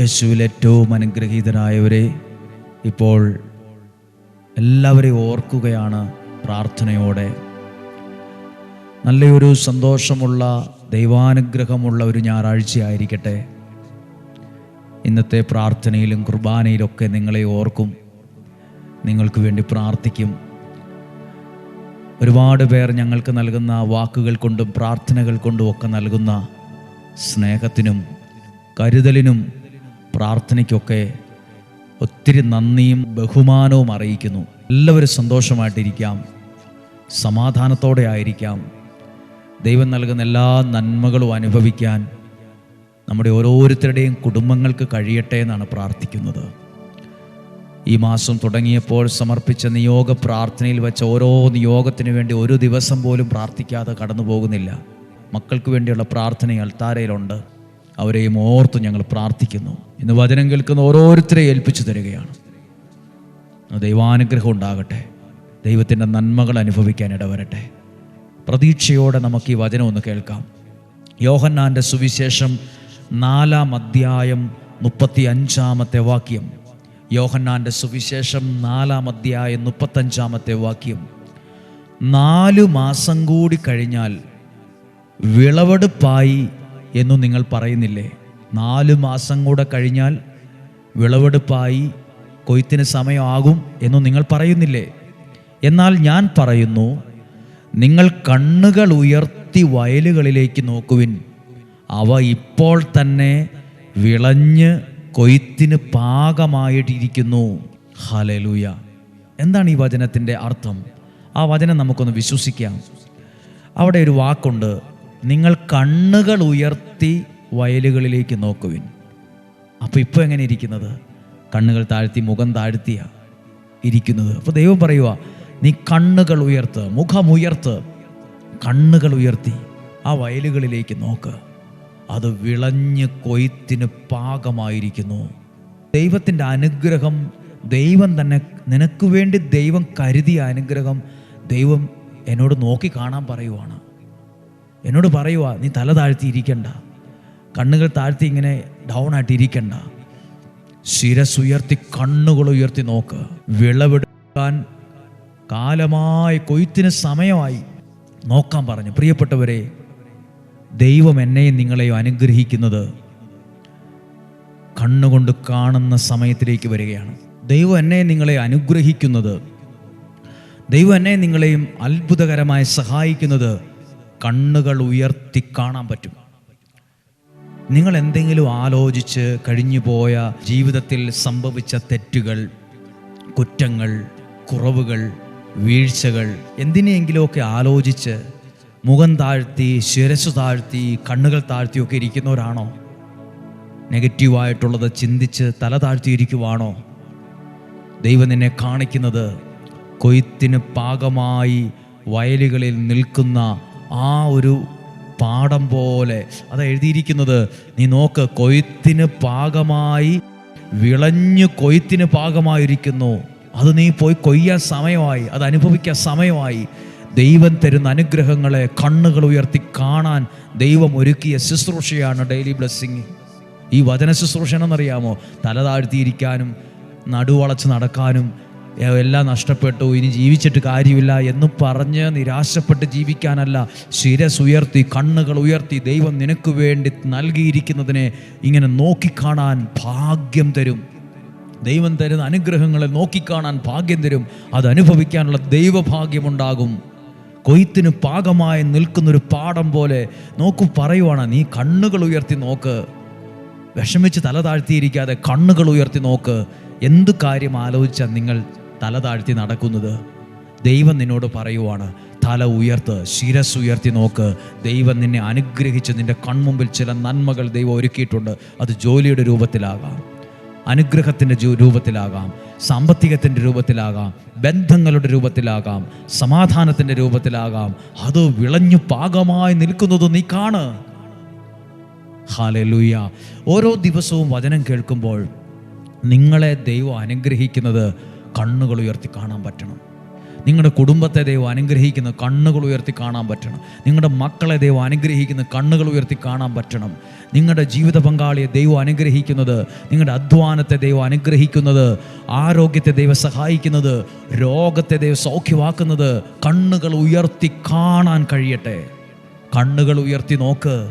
യേശുവിൽ ഏറ്റവും അനുഗ്രഹീതരായവരെ ഇപ്പോൾ എല്ലാവരെയും ഓർക്കുകയാണ് പ്രാർത്ഥനയോടെ. നല്ലൊരു സന്തോഷമുള്ള ദൈവാനുഗ്രഹമുള്ള ഒരു ഞായറാഴ്ചയായിരിക്കട്ടെ ഇന്നത്തെ പ്രാർത്ഥനയിലും കുർബാനയിലൊക്കെ നിങ്ങളെ ഓർക്കും. നിങ്ങൾക്ക് വേണ്ടി പ്രാർത്ഥിക്കും. ഒരുപാട് പേർ ഞങ്ങൾക്ക് നൽകുന്ന വാക്കുകൾ കൊണ്ടും പ്രാർത്ഥനകൾ കൊണ്ടും ഒക്കെ നൽകുന്ന സ്നേഹത്തിനും കരുതലിനും പ്രാർത്ഥനയ്ക്കൊക്കെ ഒത്തിരി നന്ദിയും ബഹുമാനവും അറിയിക്കുന്നു. എല്ലാവരും സന്തോഷമായിട്ടിരിക്കാം. സമാധാനത്തോടെ ആയിരിക്കാം. ദൈവം നൽകുന്ന എല്ലാ നന്മകളും അനുഭവിക്കാൻ നമ്മുടെ ഓരോരുത്തരുടെയും കുടുംബങ്ങൾക്ക് കഴിയട്ടെ എന്നാണ് പ്രാർത്ഥിക്കുന്നത്. ഈ മാസം തുടങ്ങിയപ്പോൾ സമർപ്പിച്ച നിയോഗ പ്രാർത്ഥനയിൽ വെച്ച ഓരോ നിയോഗത്തിന് വേണ്ടി ഒരു ദിവസം പോലും പ്രാർത്ഥിക്കാതെ കടന്നു പോകുന്നില്ല മക്കൾക്ക് വേണ്ടിയുള്ള പ്രാർത്ഥന അൾത്താരയിലുണ്ട് അവരെയും ഓർത്ത് ഞങ്ങൾ പ്രാർത്ഥിക്കുന്നു. ഇന്ന് വചനം കേൾക്കുന്ന ഓരോരുത്തരെ ഏൽപ്പിച്ചു തരികയാണ്. ദൈവാനുഗ്രഹം ഉണ്ടാകട്ടെ. ദൈവത്തിന്റെ നന്മകൾ അനുഭവിക്കാൻ ഇടവരട്ടെ. പ്രതീക്ഷയോടെ നമുക്ക് ഈ വചനം ഒന്ന് കേൾക്കാം. യോഹന്നാന്റെ സുവിശേഷം നാലാം അധ്യായം മുപ്പത്തി അഞ്ചാമത്തെ വാക്യം. യോഹന്നാന്റെ സുവിശേഷം നാലാം അധ്യായം മുപ്പത്തഞ്ചാമത്തെ വാക്യം. നാലു മാസം കൂടി കഴിഞ്ഞാൽ വിളവെടുപ്പായി എന്നു നിങ്ങൾ പറയുന്നില്ലേ? നാല് മാസം കൂടെ കഴിഞ്ഞാൽ വിളവെടുപ്പായി കൊയ്ത്തിന് സമയമാകും എന്നു നിങ്ങൾ പറയുന്നില്ലേ? എന്നാൽ ഞാൻ പറയുന്നു നിങ്ങൾ കണ്ണുകൾ ഉയർത്തി വയലുകളിലേക്ക് നോക്കുവിൻ. അവ ഇപ്പോൾ തന്നെ വിളഞ്ഞ് കൊയ്ത്തിന് പാകമായിട്ടിരിക്കുന്നു. ഹലലൂയ എന്താണ് ഈ വചനത്തിന്റെ അർത്ഥം? ആ വചനം നമുക്കൊന്ന് വിശ്വസിക്കാം. അവിടെ ഒരു വാക്കുണ്ട്. നിങ്ങൾ കണ്ണുകൾ ഉയർത്തി വയലുകളിലേക്ക് നോക്കുവിൻ. അപ്പോൾ ഇപ്പോൾ എങ്ങനെ ഇരിക്കുന്നത്? കണ്ണുകൾ താഴ്ത്തി മുഖം താഴ്ത്തിയ ഇരിക്കുന്നത്. അപ്പോൾ ദൈവം പറയുക നീ കണ്ണുകൾ ഉയർത്ത് മുഖമുയർത്ത് കണ്ണുകൾ ഉയർത്തി ആ വയലുകളിലേക്ക് നോക്ക്. അത് വിളഞ്ഞ് കൊയ്ത്തിന് പാകമായിരിക്കുന്നു. ദൈവത്തിന്റെ അനുഗ്രഹം ദൈവം തന്നെ നിനക്ക് വേണ്ടി ദൈവം കരുതിയ അനുഗ്രഹം ദൈവം എന്നോട് നോക്കി കാണാൻ പറയുവാണ്. എന്നോട് പറയുക നീ തല താഴ്ത്തി ഇരിക്കണ്ട. കണ്ണുകൾ താഴ്ത്തി ഇങ്ങനെ ഡൗൺ ആയിട്ട് ഇരിക്കണ്ട. ശിരസ് ഉയർത്തി കണ്ണുകൾ ഉയർത്തി നോക്ക്. വിളവെടുക്കാൻ കാലമായി കൊയ്ത്തിന് സമയമായി നോക്കാൻ പറഞ്ഞു. പ്രിയപ്പെട്ടവരെ ദൈവം എന്നെയും നിങ്ങളെയും അനുഗ്രഹിക്കുന്നത് കണ്ണുകൊണ്ട് കാണുന്ന സമയത്തിലേക്ക് വരികയാണ്. ദൈവം എന്നെ നിങ്ങളെ അനുഗ്രഹിക്കുന്നത് ദൈവം എന്നെ നിങ്ങളെയും അത്ഭുതകരമായി സഹായിക്കുന്നത് കണ്ണുകൾ ഉയർത്തി കാണാൻ പറ്റും. നിങ്ങൾ എന്തെങ്കിലും ആലോചിച്ച് കഴിഞ്ഞു പോയ ജീവിതത്തിൽ സംഭവിച്ച തെറ്റുകൾ കുറ്റങ്ങൾ കുറവുകൾ വീഴ്ചകൾ എന്തിനെയെങ്കിലുമൊക്കെ ആലോചിച്ച് മുഖം താഴ്ത്തി ശിരസ് താഴ്ത്തി കണ്ണുകൾ താഴ്ത്തിയൊക്കെ ഇരിക്കുന്നവരാണോ? നെഗറ്റീവായിട്ടുള്ളത് ചിന്തിച്ച് തല താഴ്ത്തിയിരിക്കുവാണോ? ദൈവം നിന്നെ കാണിക്കുന്നത് കൊയ്ത്തിന് പാകമായി വയലുകളിൽ നിൽക്കുന്ന ആ ഒരു പാഠം പോലെ അത് എഴുതിയിരിക്കുന്നത് നീ നോക്ക് കൊയ്ത്തിന് പാകമായി വിളഞ്ഞു കൊയ്ത്തിന് പാകമായിരിക്കുന്നു. അത് നീ പോയി കൊയ്യാൻ സമയമായി അത് അനുഭവിക്കാൻ സമയമായി. ദൈവം തരുന്ന അനുഗ്രഹങ്ങളെ കണ്ണുകൾ ഉയർത്തി കാണാൻ ദൈവം ഒരുക്കിയ ശുശ്രൂഷയാണ് ഡെയിലി ബ്ലെസ്സിങ്. ഈ വചന ശുശ്രൂഷ എന്നറിയാമോ തല താഴ്ത്തിയിരിക്കാനും നടുവളച്ച് നടക്കാനും എല്ലാം നഷ്ടപ്പെട്ടു. ഇനി ജീവിച്ചിട്ട് കാര്യമില്ല എന്ന് പറഞ്ഞ് നിരാശപ്പെട്ട് ജീവിക്കാനല്ല. ശിരസ് ഉയർത്തി കണ്ണുകൾ ഉയർത്തി ദൈവം നിനക്ക് വേണ്ടി നൽകിയിരിക്കുന്നതിനെ ഇങ്ങനെ നോക്കിക്കാണാൻ ഭാഗ്യം തരും. ദൈവം തരുന്ന അനുഗ്രഹങ്ങളെ നോക്കിക്കാണാൻ ഭാഗ്യം തരും. അത് അനുഭവിക്കാനുള്ള ദൈവഭാഗ്യമുണ്ടാകും. കൊയ്ത്തിന് പാകമായി നിൽക്കുന്നൊരു പാടം പോലെ നോക്കു പറയുവാണ് നീ കണ്ണുകൾ ഉയർത്തി നോക്ക്. വിഷമിച്ച് തല താഴ്ത്തിയിരിക്കാതെ കണ്ണുകൾ ഉയർത്തി നോക്ക്. എന്ത് കാര്യം ആലോചിച്ചാൽ നിങ്ങൾ തല താഴ്ത്തി നടക്കുന്നത്? ദൈവം നിന്നോട് പറയുവാണ് തല ഉയർത്ത് ശിരസ് ഉയർത്തി നോക്ക്. ദൈവം നിന്നെ അനുഗ്രഹിച്ച് നിന്റെ കൺമുമ്പിൽ ചില നന്മകൾ ദൈവം ഒരുക്കിയിട്ടുണ്ട്. അത് ജോലിയുടെ രൂപത്തിലാകാം. അനുഗ്രഹത്തിന്റെ രൂപത്തിലാകാം. സാമ്പത്തികത്തിന്റെ രൂപത്തിലാകാം. ബന്ധങ്ങളുടെ രൂപത്തിലാകാം. സമാധാനത്തിന്റെ രൂപത്തിലാകാം. അത് വിളഞ്ഞു പാകമായി നിൽക്കുന്നത് നീ കാണ്. ഹാലലൂയ. ഓരോ ദിവസവും വചനം കേൾക്കുമ്പോൾ നിങ്ങളെ ദൈവം അനുഗ്രഹിക്കുന്നത് കണ്ണുകൾ ഉയർത്തി കാണാൻ പറ്റണം. നിങ്ങളുടെ കുടുംബത്തെ ദൈവം അനുഗ്രഹിക്കുന്ന കണ്ണുകൾ ഉയർത്തി കാണാൻ പറ്റണം. നിങ്ങളുടെ മക്കളെ ദൈവം അനുഗ്രഹിക്കുന്ന കണ്ണുകൾ ഉയർത്തി കാണാൻ പറ്റണം. നിങ്ങളുടെ ജീവിത പങ്കാളിയെ ദൈവം അനുഗ്രഹിക്കുന്നത് നിങ്ങളുടെ അധ്വാനത്തെ ദൈവം അനുഗ്രഹിക്കുന്നത് ആരോഗ്യത്തെ ദൈവം സഹായിക്കുന്നത് രോഗത്തെ ദൈവം സൗഖ്യമാക്കുന്നത് കണ്ണുകൾ ഉയർത്തി കാണാൻ കഴിയട്ടെ. കണ്ണുകൾ ഉയർത്തി നോക്ക്.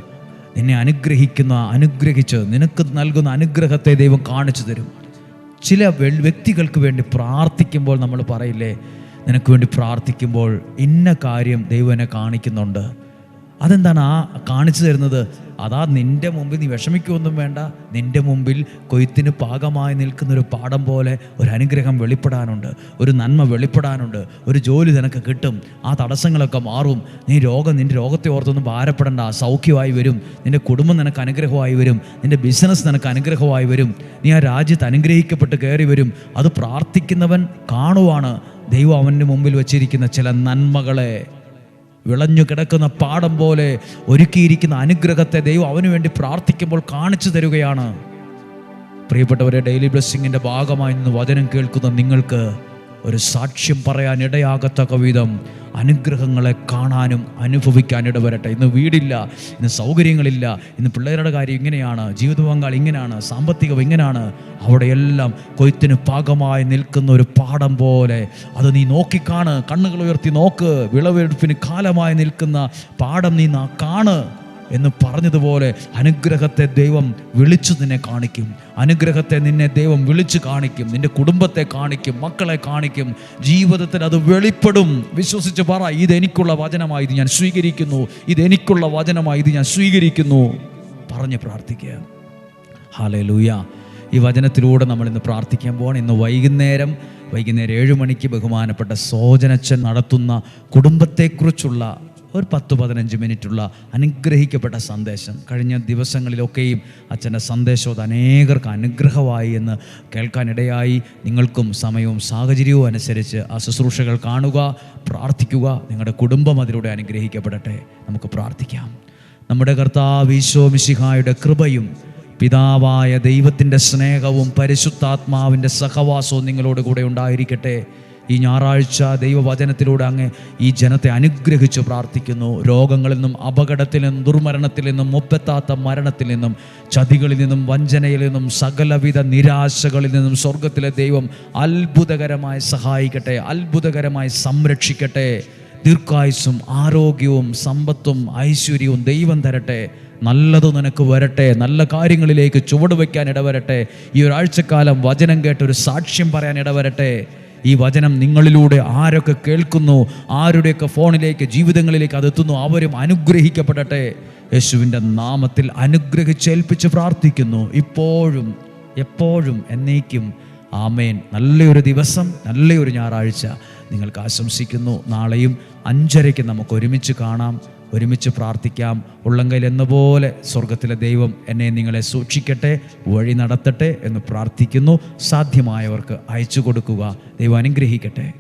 നിന്നെ അനുഗ്രഹിക്കുന്ന അനുഗ്രഹിച്ച് നിനക്ക് നൽകുന്ന അനുഗ്രഹത്തെ ദൈവം കാണിച്ചു തരും. ചില വ്യക്തികൾക്ക് വേണ്ടി പ്രാർത്ഥിക്കുമ്പോൾ നമ്മൾ പറയില്ലേ നിനക്ക് വേണ്ടി പ്രാർത്ഥിക്കുമ്പോൾ ഇന്ന കാര്യം ദൈവനെ കാണിക്കുന്നുണ്ട്. അതെന്താണ് ആ കാണിച്ചു തരുന്നത്? അതാ നിന്റെ മുമ്പിൽ നീ വിഷമിക്കുകയൊന്നും വേണ്ട. നിന്റെ മുമ്പിൽ കൊയ്ത്തിന് പാകമായി നിൽക്കുന്ന ഒരു പാടം പോലെ ഒരു അനുഗ്രഹം വെളിപ്പെടാനുണ്ട്. ഒരു നന്മ വെളിപ്പെടാനുണ്ട്. ഒരു ജോലി നിനക്ക് കിട്ടും. ആ തടസ്സങ്ങളൊക്കെ മാറും. നീ രോഗം നിന്റെ രോഗത്തെ ഓർത്തൊന്നും ഭാരപ്പെടേണ്ട. സൗഖ്യമായി വരും. നിന്റെ കുടുംബം നിനക്ക് അനുഗ്രഹമായി വരും. നിന്റെ ബിസിനസ് നിനക്ക് അനുഗ്രഹമായി വരും. നീ ആ രാജ്യത്ത് അനുഗ്രഹിക്കപ്പെട്ട് കയറി വരും. അത് പ്രാർത്ഥിക്കുന്നവൻ കാണുവാണ്. ദൈവം അവന്റെ മുമ്പിൽ വച്ചിരിക്കുന്ന ചില നന്മകളെ. വിളഞ്ഞു കിടക്കുന്ന പാടം പോലെ ഒരുക്കിയിരിക്കുന്ന അനുഗ്രഹത്തെ ദൈവം അവന് വേണ്ടി പ്രാർത്ഥിക്കുമ്പോൾ കാണിച്ചു തരുകയാണ്. പ്രിയപ്പെട്ടവരെ ഡെയിലി ബ്ലെസ്സിങ്ങിന്റെ ഭാഗമായി നിന്ന് വചനം കേൾക്കുന്ന നിങ്ങൾക്ക് ഒരു സാക്ഷ്യം പറയാൻ ഇടയാകത്തക്ക വിധം അനുഗ്രഹങ്ങളെ കാണാനും അനുഭവിക്കാൻ ഇടവരട്ടെ. ഇന്ന് വീടില്ല ഇന്ന് സൗകര്യങ്ങളില്ല ഇന്ന് പിള്ളേരുടെ കാര്യം ഇങ്ങനെയാണ് ജീവിത പങ്കാളി ഇങ്ങനെയാണ് സാമ്പത്തികം ഇങ്ങനെയാണ്. അവിടെയെല്ലാം കൊയ്ത്തിന് പാകമായി നിൽക്കുന്ന ഒരു പാടം പോലെ. അത് നീ നോക്കിക്കാണ് കണ്ണുകൾ ഉയർത്തി നോക്ക് വിളവെടുപ്പിന് കാലമായി നിൽക്കുന്ന പാടം നീ കാണ്. എന്ന് പറഞ്ഞതുപോലെ അനുഗ്രഹത്തെ ദൈവം വിളിച്ചു നിന്നെ കാണിക്കും. അനുഗ്രഹത്തെ നിന്നെ ദൈവം വിളിച്ചു കാണിക്കും. നിന്റെ കുടുംബത്തെ കാണിക്കും. മക്കളെ കാണിക്കും. ജീവിതത്തിൽ അത് വെളിപ്പെടും. വിശ്വസിച്ച് പറ ഇതെനിക്കുള്ള വചനമായി ഇത് ഞാൻ സ്വീകരിക്കുന്നു. ഇതെനിക്കുള്ള വചനമായി ഇത് ഞാൻ സ്വീകരിക്കുന്നു. പറഞ്ഞ് പ്രാർത്ഥിക്കുക. ഹാലേ ലൂയ ഈ വചനത്തിലൂടെ നമ്മൾ ഇന്ന് പ്രാർത്ഥിക്കാൻ പോകണം ഇന്ന് വൈകുന്നേരം വൈകുന്നേരം ഏഴ് മണിക്ക് ബഹുമാനപ്പെട്ട സോജനച്ചൻ നടത്തുന്ന കുടുംബത്തെക്കുറിച്ചുള്ള ഒരു പത്ത് പതിനഞ്ച് മിനിറ്റുള്ള അനുഗ്രഹിക്കപ്പെട്ട സന്ദേശം. കഴിഞ്ഞ ദിവസങ്ങളിലൊക്കെയും അച്ഛന്റെ സന്ദേശം അത് അനേകർക്ക് അനുഗ്രഹമായി എന്ന് കേൾക്കാനിടയായി. നിങ്ങൾക്കും സമയവും സാഹചര്യവും അനുസരിച്ച് ആ ശുശ്രൂഷകൾ കാണുക പ്രാർത്ഥിക്കുക. നിങ്ങളുടെ കുടുംബം അതിലൂടെ അനുഗ്രഹിക്കപ്പെടട്ടെ. നമുക്ക് പ്രാർത്ഥിക്കാം. നമ്മുടെ കർത്താവ് ഈശോ മിശിഹായുടെ കൃപയും പിതാവായ ദൈവത്തിന്റെ സ്നേഹവും പരിശുദ്ധാത്മാവിന്റെ സഹവാസവും നിങ്ങളോട് കൂടെ ഉണ്ടായിരിക്കട്ടെ. ഈ ഞായറാഴ്ച ദൈവവചനത്തിലൂടെ അങ്ങ് ഈ ജനത്തെ അനുഗ്രഹിച്ച് പ്രാർത്ഥിക്കുന്നു. രോഗങ്ങളിൽ നിന്നും അപകടത്തിൽ നിന്നും ദുർമരണത്തിൽ നിന്നും മുപ്പത്താത്ത മരണത്തിൽ നിന്നും ചതികളിൽ നിന്നും വഞ്ചനയിൽ നിന്നും സകലവിധ നിരാശകളിൽ നിന്നും സ്വർഗത്തിലെ ദൈവം അത്ഭുതകരമായി സഹായിക്കട്ടെ അത്ഭുതകരമായി സംരക്ഷിക്കട്ടെ. ദീർഘായുസ്സും ആരോഗ്യവും സമ്പത്തും ഐശ്വര്യവും ദൈവം തരട്ടെ. നല്ലത് നിനക്ക് വരട്ടെ നല്ല കാര്യങ്ങളിലേക്ക് ചുവട് വയ്ക്കാൻ ഇടവരട്ടെ. ഈ ഒരാഴ്ചക്കാലം വചനം കേട്ട് ഒരു സാക്ഷ്യം പറയാൻ ഇടവരട്ടെ. ഈ വചനം നിങ്ങളിലൂടെ ആരൊക്കെ കേൾക്കുന്നു ആരുടെയൊക്കെ ഫോണിലേക്ക് ജീവിതങ്ങളിലേക്ക് അതെത്തുന്നു അവരും അനുഗ്രഹിക്കപ്പെടട്ടെ. യേശുവിന്റെ നാമത്തിൽ അനുഗ്രഹിച്ചേൽപ്പിച്ച് പ്രാർത്ഥിക്കുന്നു. ഇപ്പോഴും എപ്പോഴും എന്നേക്കും. ആമേൻ. നല്ലൊരു ദിവസം നല്ലൊരു ഞായറാഴ്ച. നിങ്ങൾക്ക് ആശംസിക്കുന്നു. നാളെയും അഞ്ചരയ്ക്ക് നമുക്ക് ഒരുമിച്ച് കാണാം. ഒരുമിച്ച് പ്രാർത്ഥിക്കാം. ഉള്ളങ്കയിൽ എന്ന പോലെ സ്വർഗത്തിലെ ദൈവം എന്നെ നിങ്ങളെ സൂക്ഷിക്കട്ടെ വഴി നടത്തട്ടെ എന്ന് പ്രാർത്ഥിക്കുന്നു. സാധ്യമായവർക്ക് അയച്ചു കൊടുക്കുക. ദൈവം അനുഗ്രഹിക്കട്ടെ.